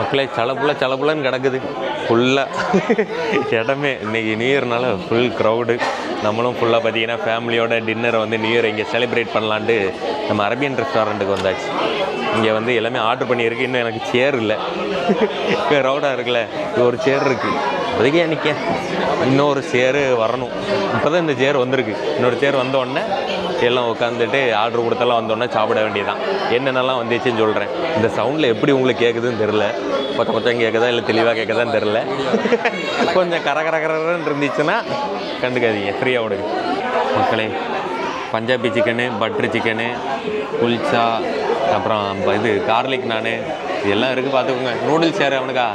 மக்களே சலப்புல சலப்புலன்னு கிடக்குது. ஃபுல்லாக இடமே. இன்றைக்கி நியூ இயர்னால ஃபுல் க்ரௌடு நம்மளும் ஃபுல்லாக பார்த்தீங்கன்னா ஃபேமிலியோட டின்னரை வந்து நியூ இயர் இங்கே செலிப்ரேட் பண்ணலான்ட்டு நம்ம அரபியன் ரெஸ்டாரண்ட்டுக்கு வந்தாச்சு. இங்கே வந்து எல்லாமே ஆர்டர் பண்ணியிருக்கு. இன்னும் எனக்கு சேர் இல்லை. க்ரௌடாக இருக்குல்ல. இது ஒரு சேர் இருக்குது அதுக்கே நிற்க இன்னொரு சேரு வரணும். இப்போ தான் இந்த சேர் வந்திருக்கு. இன்னொரு சேர் வந்த உடனே எல்லாம் உட்காந்துட்டு ஆர்டர் கொடுத்தெல்லாம் வந்தோடனே சாப்பிட வேண்டியதான் என்னென்னலாம் வந்துச்சுன்னு சொல்கிறேன் இந்த சவுண்டில் எப்படி உங்களுக்கு கேட்குதுன்னு தெரில கொஞ்சம் கொஞ்சம் கேட்குதா இல்லை தெளிவாக கேட்குதான்னு தெரில கொஞ்சம் கர கர இருந்துச்சுன்னா கண்டுக்காதீங்க. ஃப்ரீயாக விடுங்க மக்களே Punjabi chicken butter chicken kulcha அப்புறம் இது கார்லிக் நான் இதெல்லாம் இருக்குது பார்த்துக்கோங்க. நூடுல்ஸ் யார் அவனுக்கா?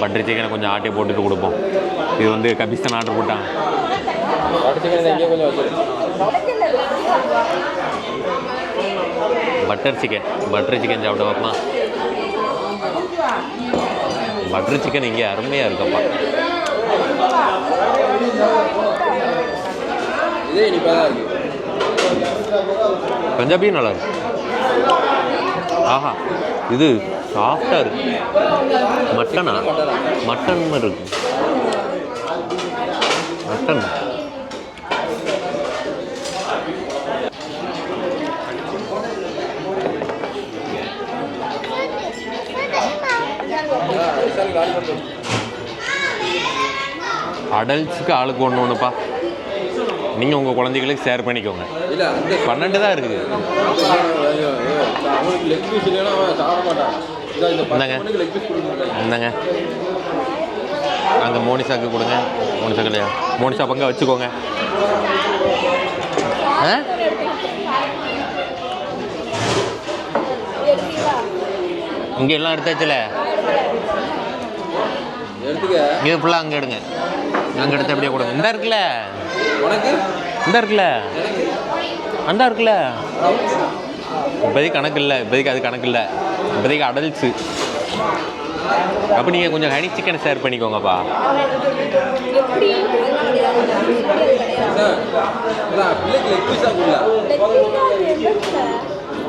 பட்டர் சிக்கனை கொஞ்சம் ஆட்டி போட்டுட்டு கொடுப்போம். இது வந்து கபிஸ்தான் ஆர்டர் போட்டான். பட்டர் சிக்கன் பட்டர் சிக்கன் சாப்பிட பார்ப்போமா? பட்டர் சிக்கன் இங்கே அருமையாக இருக்கப்பா பஞ்சாபியும் நல்லா இருக்கு. ஆஹா இது சாஃப்டாக இருக்கு. மட்டனா மட்டன் மாதிரி இருக்கு. மட்டன் அடல்ட்ஸுக்கு ஆளுக்கு ஒன்று ஒன்றுப்பா நீங்கள் உங்கள் குழந்தைகளுக்கு ஷேர் பண்ணிக்கோங்க. பன்னெண்டு தான் இருக்குது இந்தாங்க. இந்தாங்க. அங்கே மோனிஷாக்கு கொடுங்க. மோனிஷா இல்லையா மோனிஷா பங்க வச்சுக்கோங்க. ஆ? இங்கே எல்லாம் எடுத்தாச்சுல? இது ஃபுல்லாக அங்கே எடுங்க. அங்கே எடுத்து அப்படியே கொடுங்க. இந்த இருக்குல்ல? உனக்கு? இந்த இருக்குல்ல? அந்த இருக்குல்ல? இப்போதைக்கு கணக்கு இல்லை. இப்போதைக்கு அது கணக்கு இல்லை. இப்போதைக்கு அடல்ட்ஸு அப்போ நீங்கள் கொஞ்சம் ஹனி சிக்கன் ஷேர் பண்ணிக்கோங்கப்பா.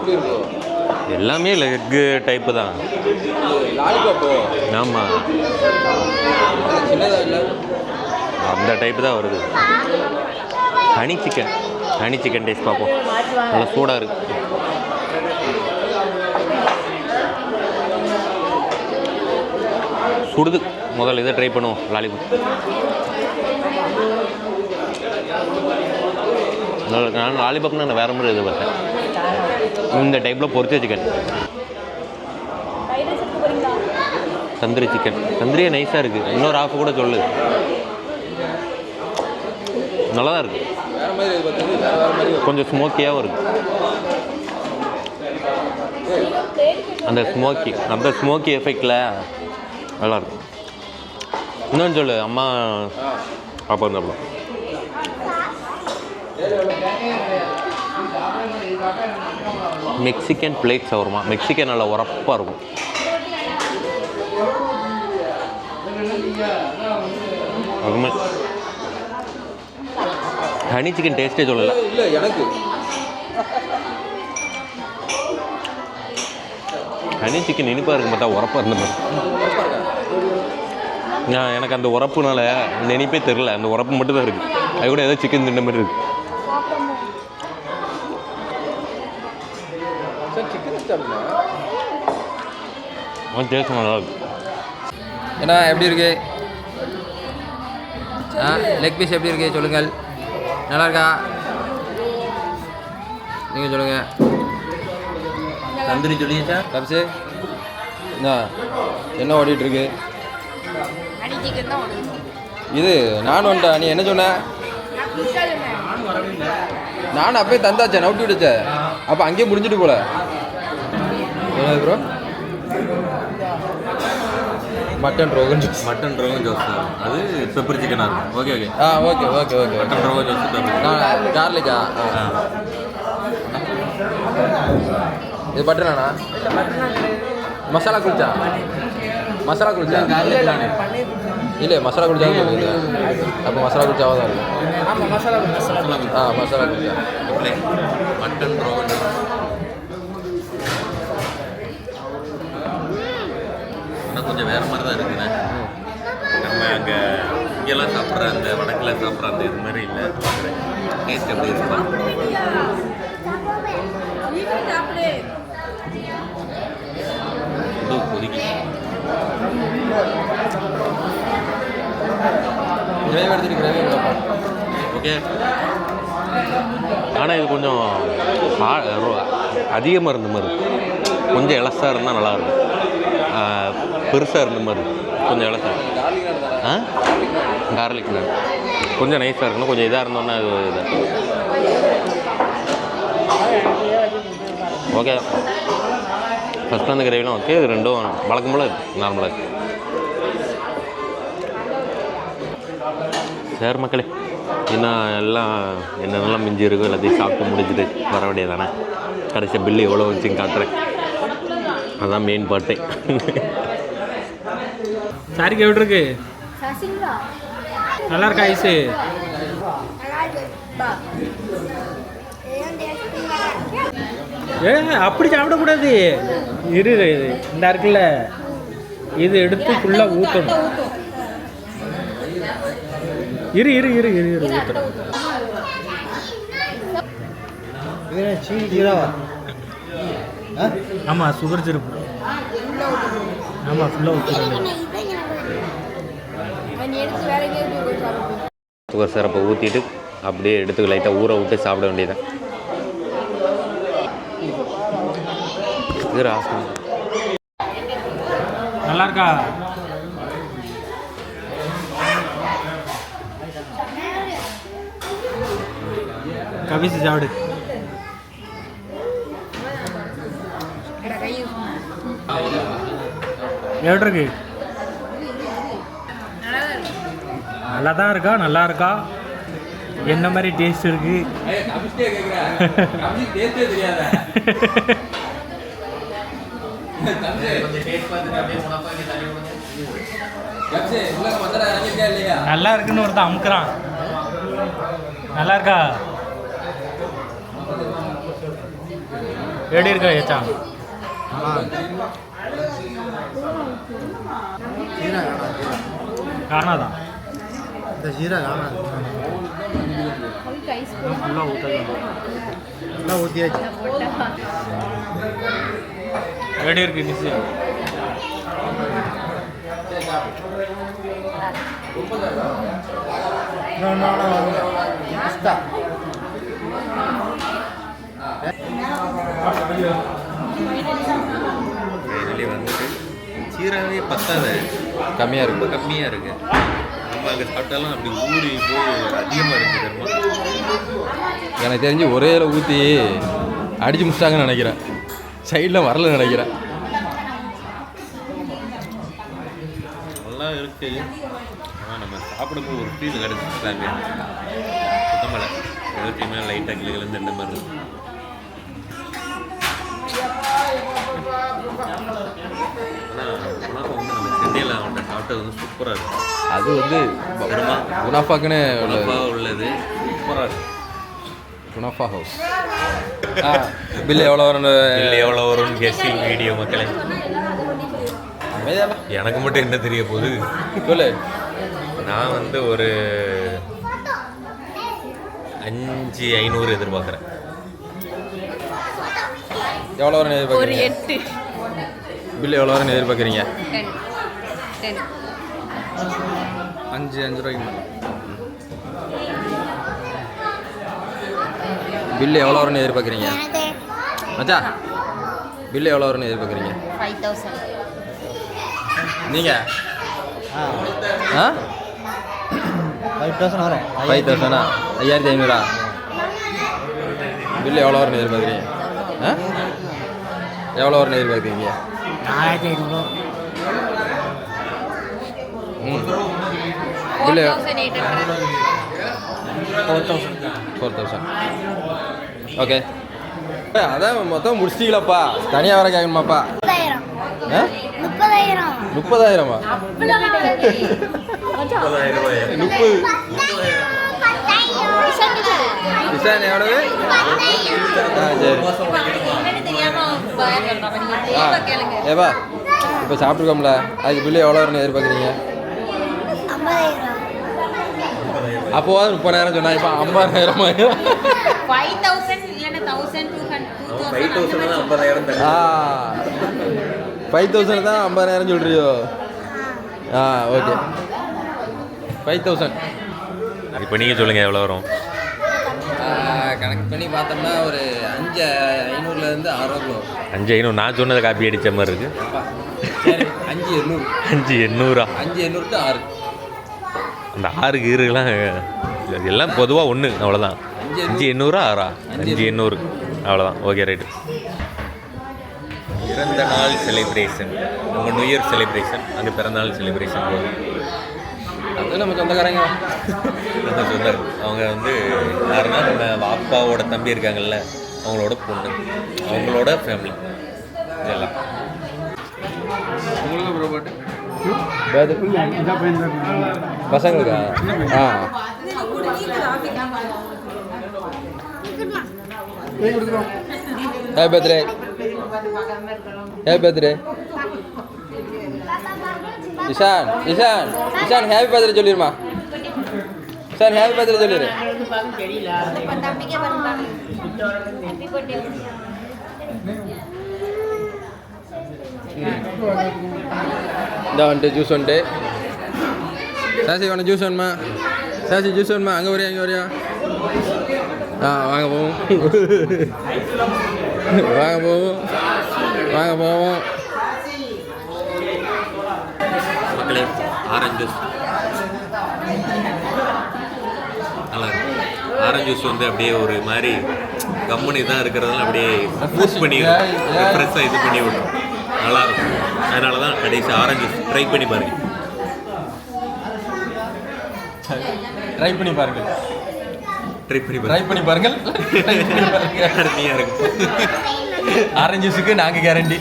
பிள்ளைக்கு எல்லாமே லெக்கு டைப்பு தான். ஆமாம் அந்த டைப்பு தான் வருது. Honey chicken honey chicken taste பார்ப்போம் நல்லா சூடாக இருக்கு. சுடுது. முதல்ல இதை ட்ரை பண்ணுவோம். லாலிபாப். நான் லாலிபாப்னா நான் வேறு மாதிரி எதிர்பார்த்தேன் இந்த டைப்பில் பொரிச்ச சிக்கன் தந்திரி சிக்கன் தந்திரியே நைஸாக இருக்குது இன்னொரு ஆஃப் கூட சொல்லு. நல்லா தான் இருக்குது. கொஞ்சம் ஸ்மோக்கியாகவும் இருக்குது அந்த ஸ்மோக்கி அந்த ஸ்மோக்கி எஃபெக்டில் நல்லா இருக்கும். இன்னொன்று சொல்லு அம்மா அப்போ இருந்தப்போ மெக்சிகன் பிளேட் சவர்மா மெக்சிகன் நல்லா உரப்பாக இருக்கும். அதுமே ஹனி சிக்கன் டேஸ்ட்டே சொல்லலை. இல்லை எனக்கு. ஹனி சிக்கன் இனிப்பாக இருக்கும் பார்த்தா உரப்பாக இருந்த? நான் எனக்கு அந்த உரப்புனால அந்த இனிப்பே தெரில அந்த உரப்பு மட்டும் தான் இருக்குது அது கூட ஏதோ சிக்கன் தின்ன மாதிரி இருக்கு. டேஸ்ட் நல்லா இருக்கு. என்ன எப்படி இருக்கு? ஆ லெக் பீஸ் எப்படி இருக்கு? சொல்லுங்கள். நல்லா இருக்கா? நீங்கள் சொல்லுங்கள் தந்திரி சொல்லியாச்சா கப்ஸு என்ன என்ன ஓடிட்டு இருக்கு? அடி சிக்கன் தான் ஓடுது. இது நான் வந்துட்டா நீ என்ன சொன்ன? நான் அப்பயே தந்தாச்சே நவுட்டி விடுச்சே அப்போ அங்கேயே முடிஞ்சிட்டு போல. Bro mutton rogan josh mutton rogan josh அது பெப்பர் சிக்கனாக இருக்கும் ஓகே ஓகே ஆ okay okay okay mutton rogan josh naan கார்லிக்கா இது பட்டனாண்ணா மசாலா குல்ச்சா மசாலா குல்ச்சா இல்லை மசாலா குல்ச்சா தான் இருக்குது. அப்போ மசாலா குல்ச்சாவாக தான் இருக்கும் ஆ மசாலா குல்ச்சா மட்டன் ரோகன் ஜோஸ் ஆனால் கொஞ்சம் வேறு மாதிரி தான் இருக்குண்ணே. நம்ம அங்கே இங்கெல்லாம் சாப்பிட்ற அந்த வடக்கில் சாப்பிட்ற அந்த இது மாதிரி இல்லை. டேஸ்ட் எப்படி இருக்கலாம் இது கொதிக்கு கிரேவி எடுத்துட்டு கிரேவி ஓகே ஆனால் இது கொஞ்சம் அதிகமாக இருந்த மாதிரி. கொஞ்சம் இலசாக இருந்தால் நல்லாயிருக்கும் பெருசாக இருந்த மாதிரி. கொஞ்சம் இலசா. ஆ? கார்லிக் நான் கொஞ்சம் நைஸாக இருக்கணும். கொஞ்சம் இதாக இருந்தோன்னா அது இது. ஓகே ஃபஸ்ட்டு அந்த கிரேவிலாம் ஓகே இது ரெண்டும் வழக்கம் போல் நார்மலாக இருக்குது சரி மக்களே இன்னும் எல்லாம் என்னென்னலாம் மிஞ்சி இருக்கோ எல்லாத்தையும் சாப்பிட்டு முடிச்சுட்டு வர வேண்டியதானே கடைசியாக பில்லு எவ்வளோ வச்சுன்னு காட்டுறேன். அதான் மெயின் பார்ட்டே சாரிக்கு எப்படி இருக்கு நல்லா இருக்கா ஐஸு ஏ அப்படி சாப்பிடக்கூடாது. இரு. இந்த இருக்குல்ல இது எடுத்து ஃபுல்லாக ஊற்றணும் இரு இரு இரு இரு இரு ஊற்றணும் ஆமாம் சுகர் சிறப்பு ஆமாம் ஃபுல்லாக ஊற்றுறேன் எடுத்து வேற எங்கேயாவது போய் சாப்பிடுவோம் சுகர் சிரப்பை ஊற்றிட்டு அப்படியே எடுத்து லைட்டாக ஊற விட்டு சாப்பிட வேண்டியதான் இது ராசம் நல்லா இருக்கா கவிச்சு சாப்பிடு. எப்படி இருக்கு? நல்லா தான் இருக்கா? நல்லா இருக்கா? என்ன மாதிரி டேஸ்ட் இருக்கு? நல்லா இருக்குன்னு ஒருத்தன் அமுக்குறான். நல்லா இருக்கா? எப்படி இருக்கா ஏச்சா காணாதா இந்த ஃபுல்லாக ஊற்றாது எல்லாம் ஊற்றியாச்சு எப்படி இருக்கு இதுலேயே வந்துட்டு சீராகவே பத்தாத. கம்மியாக ரொம்ப இருக்கும் கம்மியாக இருக்குது அங்கே சாப்பிட்டாலும் அப்படி ஊறி போய் அதிகமாக இருக்குது தெரியுமா? எனக்கு தெரிஞ்சு ஒரே ஊற்றி அடிச்சு முடிச்சிட்டாங்கன்னு நினைக்கிறேன். சைடில் வரல நினைக்கிறேன். நல்லா இருக்கு. ஆனால் நம்ம சாப்பிடும்போது ஒரு ஃபீல் கிடச்சிட்டாங்க சுத்தமலை எல்லாத்தையுமே லைட்டாக கிளிகள் இந்த மாதிரி இருக்கு. சாப்பிட்டது வந்து சூப்பராக இருக்கு. அது வந்து வருமா குனாஃபாக்குன்னு உள்ளது. சூப்பராக இருக்கு. Kunafa house. ஆ பில்லு எவ்வளோ வரும் இல்லை எவ்வளோ வரும்னு கெஸ்டிங் வீடியோ மக்களே. எனக்கு மட்டும் என்ன தெரிய போகுது? சொல்லு. நான் வந்து ஒரு அஞ்சு ஐநூறு எதிர்பார்க்குறேன். எவ்வளோ வரும்னு ஒரு எதிர்பார்க்குறீங்க பில்லு எவ்வளோ வரும்னு எதிர்பார்க்குறீங்க? டென் அஞ்சு அஞ்சு ரூபாய்க்கு மேலே. பில்லு எவ்வளோ வரும்னு எதிர்பார்க்குறீங்க? மச்சா பில்லு எவ்வளோ வரும்னு எதிர்பார்க்குறீங்க? ஃபைவ் தௌசண்ட் நீங்கள் ஆ. ஃபைவ் தௌசண்ட் வரும். ஃபைவ் தௌசண்டா ஐயாயிரத்தி ஐநூறா? பில்லு எவ்வளோ வரும்னு எதிர்பார்க்குறீங்க? ஆ? எவ்வளோ வரும்னு எதிர்பார்க்குறீங்க? ஆயிரத்தி ஐநூறுரூவா ம் four thousand four thousand four thousand okay அதான் மொத்தம் முடிச்சிட்டீங்களாப்பா. தனியாக வர கேட்கணுமாப்பா. முப்பதாயிரம். ஆ? முப்பதாயிரம். முப்பது. டிசைன் எவ்வளவு ஆ சரி. இப்போ சாப்பிட்ருக்கோம்ல அதுக்கு பில்லு எவ்வளோ வரும்னு எதிர்பார்க்குறீங்க? அப்போவாது முப்பதாயிரம் சொன்னா இப்போ ஐம்பதாயிரம்? ஃபைவ் தௌசண்ட் இல்லைன்னா thousand two hundred five thousand தான் ஐம்பதாயிரம் ஆ. ஃபைவ் தௌசண்ட் தான் ஐம்பதாயிரம் சொல்கிறியோ ஆ. ஓகே. ஃபைவ் தௌசண்ட் இப்போ நீங்கள் சொல்லுங்கள் எவ்வளோ வரும்? கணக்கு பண்ணி பார்த்தோம்னா ஒரு அஞ்சு ஐநூறுலேருந்து ஆறு கிலோ அஞ்சு ஐநூறு நான் சொன்னதை காப்பி அடித்த மாதிரி இருக்கு. சரி அஞ்சு எண்ணூறு. அஞ்சு எண்ணூறா? அஞ்சு எண்ணூறு to ஆறு. அந்த ஆறு கீருலாம் எல்லாம் பொதுவாக ஒன்று அவ்வளோதான் அஞ்சு எண்ணூறா ஆறா? அஞ்சு எண்ணூறு. அவ்வளோதான் ஓகே ரைட்டு பிறந்த நாள் செலிப்ரேஷன் உங்கள் நியூ இயர் செலிப்ரேஷன் அங்கே பிறந்தநாள் செலிப்ரேஷன் போதும். அது நம்ம சொந்தக்காரங்க அதான் சொன்னார் அவங்க வந்து யாருன்னா நம்ம அப்பாவோட தம்பி இருக்காங்கல்ல அவங்களோட பொண்ணு. அவங்களோட ஃபேமிலி இதெல்லாம். உங்களுக்கு பசங்களுக்கா? ஆ. Hey birthday hey birthday Ishaan Ishaan Ishaan happy birthday சொல்லிடுமா sir happy birthday சொல்லிடு தம்பிக்கே இந்த வந்துட்டு ஜூஸ் வந்துட்டு. சாசி வேணும் ஜூஸ் வேணுமா? சாசி ஜூஸ் வேணுமா? அங்கே வரியா இங்கே வரியா? ஆ வாங்க போவோம். வாங்க போவோம். வாங்க போவோம். மக்களே ஆரஞ்சு ஜூஸ் நல்லா ஆரஞ்சு ஜூஸ் வந்து அப்படியே ஒரு மாதிரி கம்முனி தான் இருக்கிறதுனால அப்படியே பூஸ்ட் பண்ணி ஃப்ரெஷ்ஷாக இது பண்ணி விடும். நல்லா இருக்கும் அதனால தான் கடைசி ஆரஞ்சு ட்ரை பண்ணி பாருங்க. ட்ரை பண்ணி பாருங்கள். ட்ரை பண்ணி ட்ரை பண்ணி பாருங்கள். பாருங்கள். அருமையாக இருக்கும். ஆரஞ்சு ஜூஸுக்கு நாங்கள் கேரண்டி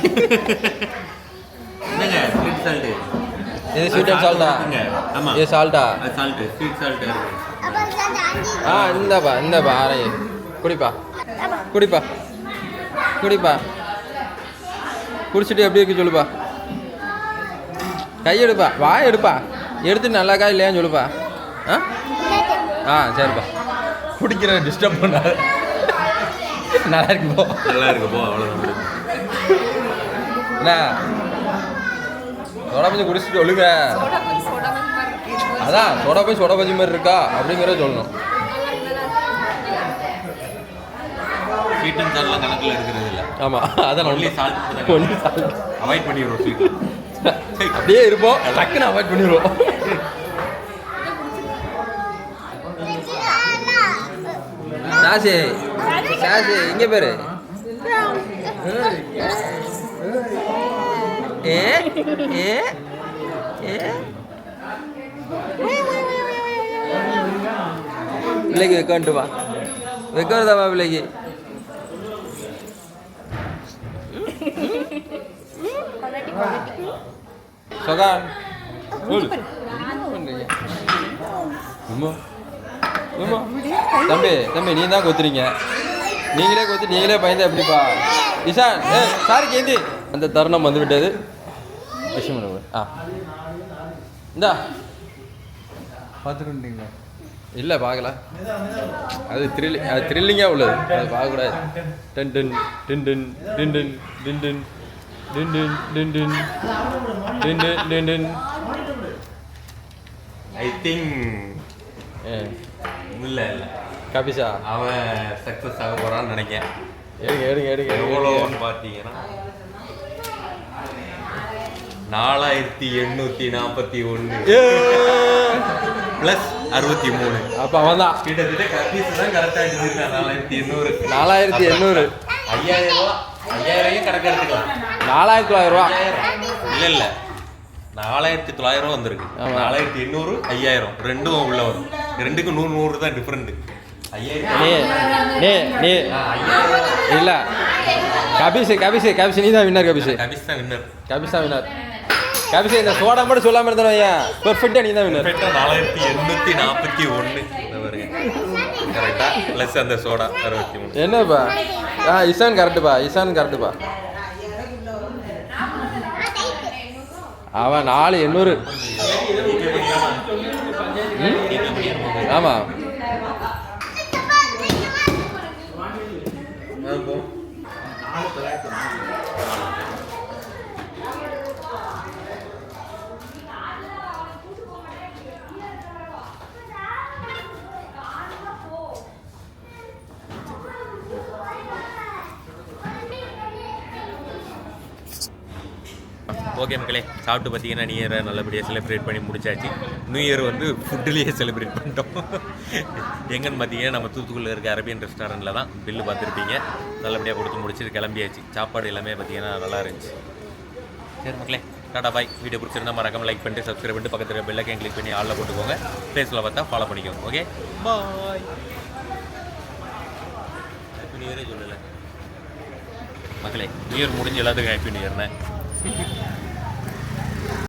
என்னங்க? ஸ்வீட் சால்ட்டு இது ஸ்வீட் அண்ட் சால்ட்டா ஆமாம் இது சால்ட்டா சால்ட்டு ஸ்வீட் சால்ட்டு ஆ இந்தாப்பா இந்தாப்பா ஆரஞ்சு. குடிப்பா. குடிப்பா. குடிப்பா. குடிச்சிட்டு எப்படி இருக்கு சொல்லுப்பா. கை எடுப்பா வாய் எடுப்பா எடுத்து நல்லாக்கா இல்லையான்னு சொல்லுப்பா. ஆ? ஆ சரிப்பா. குடிக்கிற டிஸ்டர்ப் பண்ணாத. நல்லா இருக்கு போ. நல்லா இருக்கு போ அவ்வளோதான் என்ன சோடா பஞ்சி குடிச்சிட்டு ஒழுங்க அதான் சோடா பஞ்சி சோடா பஞ்சி மாதிரி இருக்கா அப்படிங்கிறத சொல்லணும். ஸ்வீட் அண்ட் சால்ட்லாம் கணக்கில் இருக்கிறது இல்லை. ஆமாம் அதான் only salt only salt avoid பண்ணிடுறோம் ஸ்வீட் அப்படியே இருப்போம். டக்குன்னு அவாய்ட் பண்ணிடுவோம். சாசி சாசி இங்கே பேரு. ஏ ஏ ஏ? பிள்ளைக்கு வைக்க வந்துட்டு வா. வைக்க வருதாவா பிள்ளைக்கு. சொகான் சொல்லு. தம்பி தம்பி நீ தான் கொத்துறீங்க. நீங்களே கொத்து நீங்களே பயந்தா எப்படிப்பா? இஷான் ஏ சாரி கேந்தி. அந்த தருணம் வந்து விட்டது விஷயம். ஆ. இந்தா. பார்த்துக்கிட்டீங்களா இல்லை பார்க்கல. அது த்ரில் அது த்ரில்லிங்காக உள்ளது. அது பார்க்கக்கூடாது. டன் டன் டின் டன் டின் டன் டின் டன் டின் டன் டின் டன் டின் டன் டின் டன் ஐ திங்க் இல்லை இல்லை. கபிஷா அவன் சக்ஸஸ் ஆக போகிறான்னு நினைக்கிறேன். எடுங்க எடுங்க எடுங்க. எவ்வளோன்னு பார்த்தீங்கன்னா நாலாயிரத்தி எண்ணூற்றி நாற்பத்தி ஒன்று ப்ளஸ் அறுபத்தி மூணு. அப்போ அவன் தான் கிட்டத்தட்ட கபீஸ் தான் கரெக்டாக எடுத்துருக்கான் நாலாயிரத்தி எண்ணூறு. நாலாயிரத்தி எண்ணூறு. ஐயாயிரம் ரூபா ஐயாயிரம் கணக்கு எடுத்துக்கலாம். நாலாயிரத்தி தொள்ளாயிரம் ரூபா. இல்லை இல்லை. நாலாயிரத்தி தொள்ளாயிரம் ரூபா வந்திருக்கு. நாலாயிரத்தி எண்ணூறு ஐயாயிரம். ரெண்டும் உள்ள வரும். ரெண்டுக்கும் நூறு நூறு தான் டிஃப்ரெண்ட் ஐயாயிரம் நீ நீ நீ. இல்லை. கபிஷ் கபிஷ் கபிஷ் நீ தான் வின்னர் கபிஷ். கபிஸ் தான் வின்னர் கபிஷ் தான் வின்னர் கபிஷ் இந்த சோடா மட்டும் சொல்லாமல் இருந்தோம் ஐயா? பெர்ஃபெக்டாக நீ தான் வின்னர் நாலாயிரத்தி எண்ணூற்றி நாற்பத்தி ஒன்று கரெக்டாக ப்ளஸ் அந்த சோடா அறுபத்தி மூணு. என்னப்பா? ஆ இசான் கரெக்டுப்பா இசான் கரெக்டுப்பா அவன் நாலு எண்ணூறு. ம்? ஓகே மக்களே சாப்பிட்டு பார்த்தீங்கன்னா நியூ இயரை நல்லபடியாக செலிப்ரேட் பண்ணி முடிச்சாச்சு. நியூ இயர் வந்து ஃபுட்டுலேயே செலிப்ரேட் பண்ணிட்டோம். எங்கன்னு பார்த்தீங்கன்னா நம்ம தூத்துக்குள்ளே இருக்க அரேபியன் ரெஸ்டாரண்ட்டில் தான் பில்லு பார்த்துருப்பீங்க. நல்லபடியாக கொடுத்து முடிச்சுட்டு கிளம்பியாச்சு. சாப்பாடு எல்லாமே பார்த்தீங்கன்னா நல்லா இருந்துச்சு. சரி மக்களே டாடா பாய். வீடியோ பிடிச்சிருந்தா மறக்காம லைக் பண்ணிட்டு சப்ஸ்கிரைப் பண்ணிட்டு பக்கத்தில் பெல்லைக்கன் கிளிக் பண்ணி ஆளில் போட்டுக்கோங்க. ஃபேஸில் பார்த்தா ஃபாலோ பண்ணிக்கோங்க ஓகே பாய் ஹாப்பி நியூ இயரே சொல்லலை. மக்களே நியூ இயர் முடிஞ்சு எல்லாத்துக்கும் ஹாப்பி நியூ இயர்னே